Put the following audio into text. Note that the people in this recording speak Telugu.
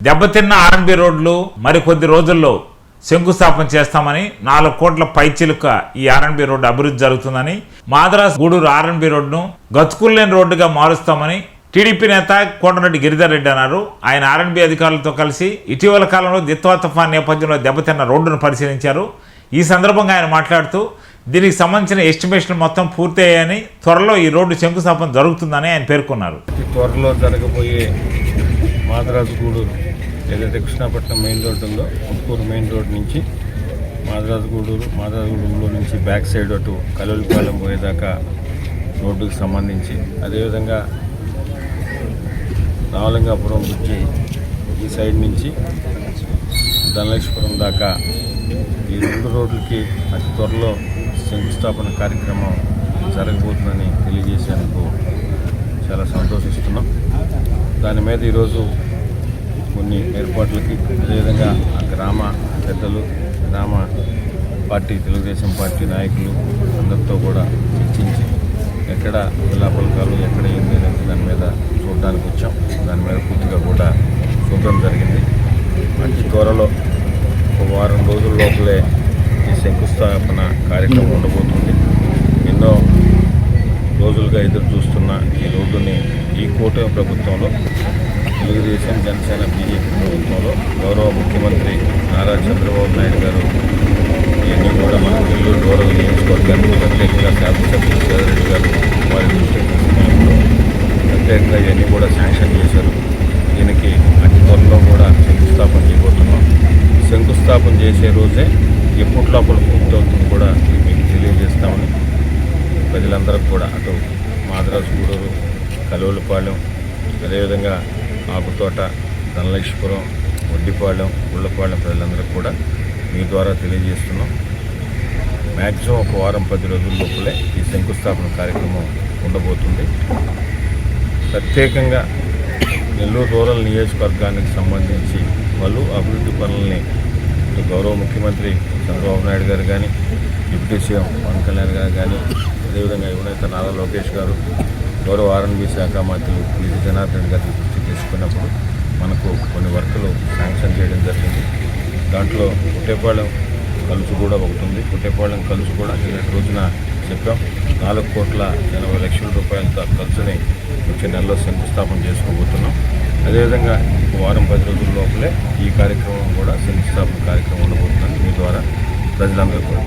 దెబ్బతిన్న ఆర్ఎన్బి రోడ్లు మరికొద్ది రోజుల్లో శంకుస్థాపన చేస్తామని నాలుగు కోట్ల పైచిలుక ఈ ఆర్ఎన్బి రోడ్డు అభివృద్ధి జరుగుతుందని మాద్రాస్ గూడూరు ఆర్ఎన్బి రోడ్డును గతుకుల్లేని రోడ్డుగా మారుస్తామని టీడీపీ నేత కోటరెడ్డి గిరిధర్ రెడ్డి అన్నారు. ఆయన ఆర్ఎన్బి అధికారులతో కలిసి ఇటీవల కాలంలో దిత్వా తుఫాన్ నేపథ్యంలో దెబ్బతిన్న రోడ్డును పరిశీలించారు. ఈ సందర్భంగా ఆయన మాట్లాడుతూ దీనికి సంబంధించిన ఎస్టిమేషన్ మొత్తం పూర్తయ్యాయని త్వరలో ఈ రోడ్డు శంకుస్థాపన జరుగుతుందని ఆయన పేర్కొన్నారు. త్వరలో జరగబోయే మాదరాజు గూడూరు ఏదైతే కృష్ణాపట్నం మెయిన్ రోడ్ ఉందో ముత్కూరు మెయిన్ రోడ్ నుంచి మాదరాజగూడూరు మాదరాజగూడూరులో నుంచి బ్యాక్ సైడ్ అటు కలవలిపాలెం పోయేదాకా రోడ్డుకు సంబంధించి. అదేవిధంగా రావలింగాపురం వచ్చి ఈ సైడ్ నుంచి ధనలక్ష్మపురం దాకా ఈ రెండు రోడ్లకి అతి త్వరలో శంకుస్థాపన కార్యక్రమం జరగబోతుందని తెలియజేసేందుకు చాలా సంతోషిస్తున్నాం. దాని మీద ఈరోజు కొన్ని ఏర్పాట్లకి అదేవిధంగా ఆ గ్రామ పెద్దలు గ్రామ పార్టీ తెలుగుదేశం పార్టీ నాయకులు అందరితో కూడా చర్చించి ఎక్కడ విలాపలకాలు ఎక్కడ ఏంది అనేది దాని మీద చూడడానికి వచ్చాం. దాని మీద పూర్తిగా కూడా చూడడం జరిగింది. అతి త్వరలో ఒక వారం రోజుల లోపలే ఈ శంకుస్థాపన కార్యక్రమం ఉండబోతుంది. ఎన్నో రోజులుగా ఎదురు చూస్తున్న ఈ రోడ్డుని ఈ కూటమి ప్రభుత్వంలో తెలుగుదేశం జనసేన బీజేపీ ప్రభుత్వంలో గౌరవ ముఖ్యమంత్రి నారా చంద్రబాబు నాయుడు గారు ఇవన్నీ కూడా మన నెల్లూరు గౌరవ నియోజకవర్గానికి ప్రత్యేకంగా శాసనసభ్యులు సేదరెడ్డి గారు వారి దృష్టికి తీసుకున్నప్పుడు ప్రత్యేకంగా ఇవన్నీ కూడా శాంక్షన్ చేశారు. దీనికి అతి త్వరలో కూడా శంకుస్థాపన చేయబోతున్నాం. శంకుస్థాపన చేసే రోజే ఎప్పటిలోపల పూర్తవుతుంది కూడా మీకు తెలియజేస్తామని ప్రజలందరికీ కూడా కలువలపాలెం అదేవిధంగా ఆకుతోట ధనలక్ష్మపురం వడ్డిపాలెం గుళ్ళపాళెం ప్రజలందరికీ కూడా మీ ద్వారా తెలియజేస్తున్నాం. మ్యాక్సిమం ఒక వారం పది రోజుల లోపలే ఈ శంకుస్థాపన కార్యక్రమం ఉండబోతుంది. ప్రత్యేకంగా నెల్లూరు రూరల్ నియోజకవర్గానికి సంబంధించి వాళ్ళు అభివృద్ధి పనుల్ని గౌరవ ముఖ్యమంత్రి చంద్రబాబు నాయుడు గారు కానీ డిప్యూటీ సీఎం పవన్ కళ్యాణ్ గారు కానీ అదేవిధంగా యువనేత నారా లోకేష్ గారు గౌరవ ఆర్ఎన్బి శాఖ మంత్రులు పీజీ జనార్దన్ గారి దృష్టి తీసుకున్నప్పుడు మనకు కొన్ని వర్కులు శాంక్షన్ చేయడం జరిగింది. దాంట్లో కుట్టేపాళెం కలుసు కూడా ఒకటి ఉంది కుట్టేపాళెం కలుసు కూడా నిన్నటి రోజున చెప్పాం. నాలుగు కోట్ల ఎనభై లక్షల రూపాయలతో ఖర్చుని వచ్చే నెలలో శంకుస్థాపన చేసుకోబోతున్నాం. అదేవిధంగా వారం పది రోజుల లోపలే ఈ కార్యక్రమం కూడా శంకుస్థాపన కార్యక్రమం ఉండబోతుందని మీ ద్వారా ప్రజలందరూ కూడా